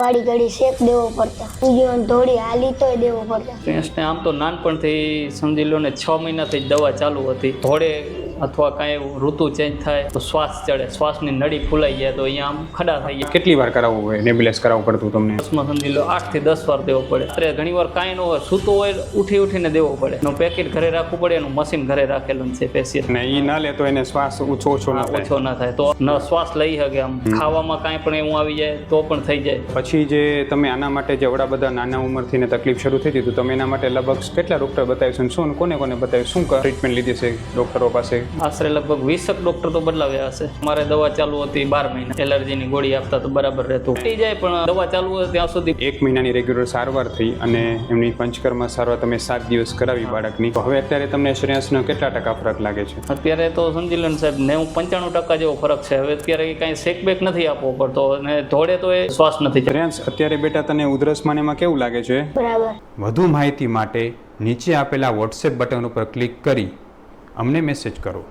વાડી ઘડી શેક દેવો પડતો. ઉગીઓને ધોળી હાલી તોય દેવો પડતો. પ્રિન્સને આમ તો નાનપણથી સમજી લો ને છ મહિનાથી જ દવા ચાલુ હતી. થોડે અથવા કાંઈ ઋતુ ચેન્જ થાય તો શ્વાસ ચડે. શ્વાસની નળી ફૂલાઈ જાય તો અહીંયા આમ ખડા થઈ જાય. કેટલી વાર કરાવવું હોય? નેબ્યુલેસ કરાવવું પડતું તમને? બસમાં સમજી લો આઠથી દસ વાર દેવો પડે. અત્યારે ઘણી વાર કાંઈ ન હોય સૂતો હોય ઉઠી ઉઠીને દેવો પડે. એનું પેકેટ ઘરે રાખવું પડે એનું મશીન ઘરે રાખેલું છે પેશિયલ અને એ ના લે તો એને શ્વાસ ઓછો ઓછો ના ઓછો ના થાય. તો ન શ્વાસ લઈ શકે આમ. ખાવામાં કાંઈ પણ એવું આવી જાય તો પણ થઈ જાય. પછી જે તમે આના માટે જે વડા બધા નાના ઉંમરથી ને તકલીફ શરૂ થઈ હતી તો તમે એના માટે લગભગ કેટલા ડૉક્ટર બતાવ્યું છે અને શું કોને કોને બતાવ્યું શું ટ્રીટમેન્ટ લીધી છે? ડૉક્ટરો પાસે? આશરે લગભગ વીસક ડોક્ટર તો બદલાવ્યા હશે. મારે દવા ચાલુ હતી બાર મહિના. એલર્જીની ગોળી આપતા તો બરાબર રહેતું. થઈ જાય પણ દવા ચાલુ હોય ત્યાં સુધી એક મહિનાની રેગ્યુલર સારવાર થઈ અને એમની પંચકર્મ સારવાર તમે સાત દિવસ કરાવી બાળકની. તો હવે અત્યારે તમને શ્રેયાસનો કેટલા ટકા ફરક લાગે છે? અત્યારે તો સમજી લો ને સાહેબ નેવું પંચાણું ટકા જેવો ફરક છે. હવે અત્યારે કાંઈ શેકબેક નથી આપવો પડતો અને ધોળે તો એ શ્વાસ નથી. શ્રેયાંશ અત્યારે બેટા તને ઉધરસ માનેમાં એમાં કેવું લાગે છે? બરાબર. વધુ માહિતી માટે નીચે આપેલા વોટ્સએપ બટન ઉપર ક્લિક કરી અમને મેસેજ કરો.